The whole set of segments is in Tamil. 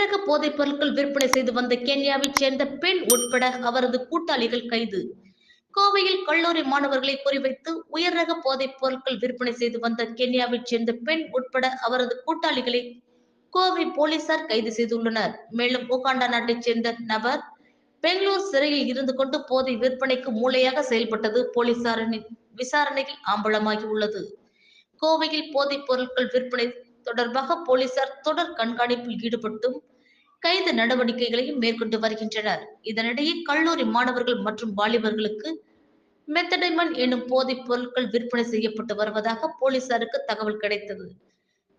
ரக போதைப் பொருட்கள் விற்பனை செய்து வந்த கென்யாவைச் சேர்ந்த பெண் உட்பட அவரது கூட்டாளிகள் கைது. கோவையில் கல்லூரி மாணவர்களை குறிவைத்து உயர் ரக போதைப் பொருட்கள் விற்பனை செய்து வந்த கென்யாவைச் சேர்ந்த பெண் உட்பட அவரது கூட்டாளிகளை கோவை போலீசார் கைது செய்துள்ளனர். மேலும் உகாண்டா நாட்டைச் சேர்ந்த நபர் பெங்களூர் சிறையில் இருந்து கொண்டு போதை விற்பனைக்கு மூளையாக செயல்பட்டது போலீசாரின் விசாரணையில் ஆம்பளமாகி உள்ளது கோவையில் போதைப் பொருட்கள் விற்பனை தொடர்பாக போலீசார் தொடர் கண்காணிப்பில் ஈடுபட்டும் கைது நடவடிக்கைகளையும் மேற்கொண்டு வருகின்றனர். இதனிடையே கல்லூரி மாணவர்கள் மற்றும் வாலிபர்களுக்கு மெத்தடைமன் எனும் போதைப் பொருட்கள் விற்பனை செய்யப்பட்டு வருவதாக போலீசாருக்கு தகவல் கிடைத்தது.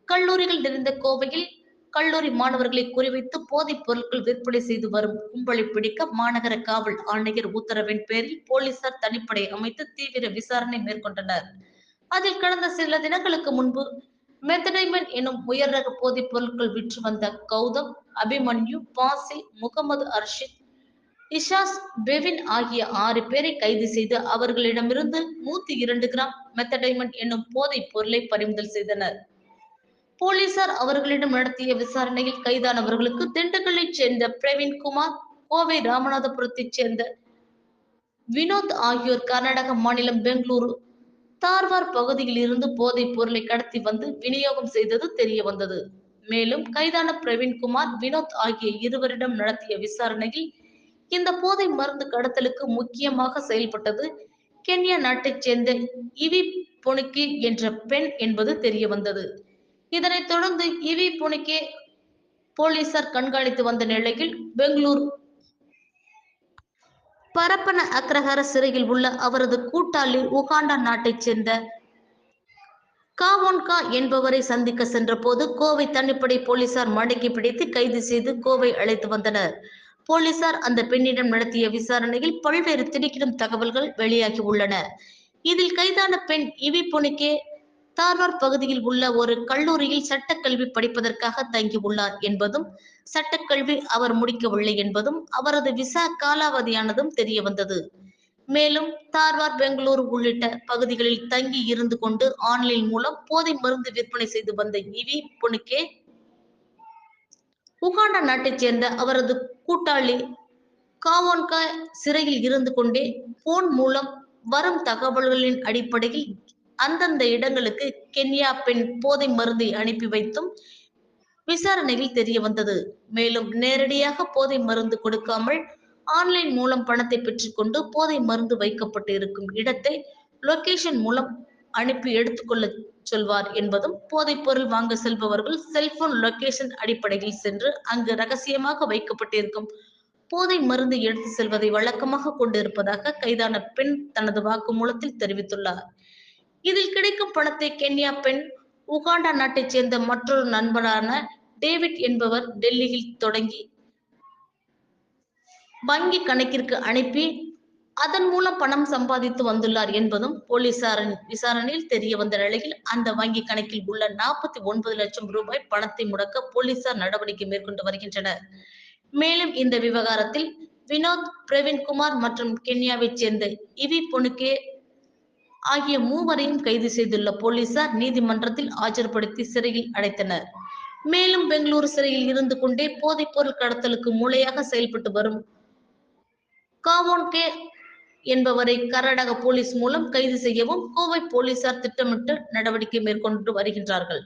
கல்லூரிகள் நிறைந்த கோவையில் கல்லூரி மாணவர்களை குறிவைத்து போதைப் பொருட்கள் விற்பனை செய்து வரும் கும்பலை பிடிக்க மாநகர காவல் ஆணையர் உத்தரவின் பேரில் போலீசார் தனிப்படை அமைத்து தீவிர விசாரணை மேற்கொண்டனர். அதில் கடந்த சில தினங்களுக்கு முன்பு மெத்தடைமன் எனும் உயர் ரக போதைப் பொருட்கள் விற்று வந்த கௌதம் அபிமன்யு பாசில் முகமது அர்ஷித் இஷாஸ் பெவின் ஆகிய ஆறு பேரை கைது செய்து அவர்களிடமிருந்து நூத்தி இரண்டு கிராம் மெத்தடைமன் என்னும் போதைப் பொருளை பறிமுதல் செய்தனர். போலீசார் அவர்களிடம் நடத்திய விசாரணையில் கைதானவர்களுக்கு திண்டுக்கல்லைச் சேர்ந்த பிரவீன்குமார் கோவை ராமநாதபுரத்தைச் சேர்ந்த வினோத் ஆகியோர் கர்நாடக மாநிலம் பெங்களூரு தார்வார் பகுதியில் இருந்து போதைப் பொருளை கடத்தி வந்து விநியோகம் செய்தது தெரிய வந்தது. மேலும் கைதான பிரவீன்குமார் வினோத் ஆகிய இருவரிடம் நடத்திய விசாரணையில் இந்த போதை மருந்து கடத்தலுக்கு முக்கியமாக செயல்பட்டது கென்யா நாட்டைச் சேர்ந்த இவி பொனுக்கி என்ற பெண் என்பது தெரிய வந்தது. இதனைத் தொடர்ந்து இவி புனிக்கே போலீசார் கண்காணித்து வந்த நிலையில் பெங்களூர் பரப்பன அக்ரஹார சிறையில் உள்ள அவரது கூட்டாளி உகாண்டா நாட்டைச் சேர்ந்த காவோன்கா என்பவரை சந்திக்க சென்றபோது கோவை தனிப்படை போலீசார் மடக்கி பிடித்து கைது செய்து கோவை அழைத்து வந்தனர். போலீசார் அந்த பெண்ணிடம் நடத்திய விசாரணையில் பல்வேறு திடுக்கிடும் தகவல்கள் வெளியாகி உள்ளன. இதில் கைதான பெண் இவி பொனுக்கே தார்வார் பகுதியில் உள்ள ஒரு கல்லூரியில் சட்டக்கல்வி படிப்பதற்காக தங்கியுள்ளார் என்பதும் சட்டக்கல்வி அவர் முடிக்கவில்லை என்பதும் அவரது விசா காலாவதியானதும் தெரிய வந்தது மேலும் தார்வார் பெங்களூரு உள்ளிட்ட பகுதிகளில் தங்கி இருந்து கொண்டு ஆன்லைன் மூலம் போதை மருந்து விற்பனை செய்து வந்த இவி புனுக்கே உகாண்டா நாட்டைச் சேர்ந்த அவரது கூட்டாளி காவோன்கா சிறையில் இருந்து கொண்டே போன் மூலம் வரும் தகவல்களின் அடிப்படையில் அந்தந்த இடங்களுக்கு கென்யா பெண் போதை மருந்தை அனுப்பி வைத்தும் விசாரணையில் தெரிய வந்தது. மேலும் நேரடியாக போதை மருந்து கொடுக்காமல் ஆன்லைன் மூலம் பணத்தை பெற்றுக்கொண்டு போதை மருந்து வைக்கப்பட்டு இருக்கும் இடத்தை லொகேஷன் மூலம் அனுப்பி எடுத்துக்கொள்ள சொல்வார் என்பதும் போதைப் பொருள் வாங்க செல்பவர்கள் செல்போன் லொகேஷன் அடிப்படையில் சென்று அங்கு ரகசியமாக வைக்கப்பட்டிருக்கும் போதை மருந்து எடுத்து செல்வதை வழக்கமாக கொண்டிருப்பதாக கைதான பெண் தனது வாக்குமூலத்தில் தெரிவித்துள்ளார். இதில் கிடைக்கும் பணத்தை கென்யா பெண் உகாண்டா நாட்டைச் சேர்ந்த மற்றொரு நண்பரான டேவிட் என்பவர் டெல்லியில் தொடங்கி வங்கி கணக்கிற்கு அனுப்பி அதன் மூலம் பணம் சம்பாதித்து வந்துள்ளார் என்பதும் போலீசாரின் விசாரணையில் தெரிய வந்த நிலையில் அந்த வங்கி கணக்கில் உள்ள நாற்பத்தி ஒன்பது லட்சம் ரூபாய் பணத்தை முடக்க போலீசார் நடவடிக்கை மேற்கொண்டு வருகின்றனர். மேலும் இந்த விவகாரத்தில் வினோத் பிரவீன்குமார் மற்றும் கென்யாவைச் சேர்ந்த இவி பொனுக்கே ஆகிய மூவரையும் கைது செய்துள்ள போலீசார் நீதிமன்றத்தில் ஆஜர்படுத்தி சிறையில் அடைத்தனர். மேலும் பெங்களூரு சிறையில் இருந்து கொண்டே போதைப்பொருள் கடத்தலுக்கு மூளையாக செயல்பட்டு வரும் காவோன்கே என்பவரை கர்நாடக போலீஸ் மூலம் கைது செய்யவும் கோவை போலீசார் திட்டமிட்டு நடவடிக்கை மேற்கொண்டு வருகின்றார்கள்.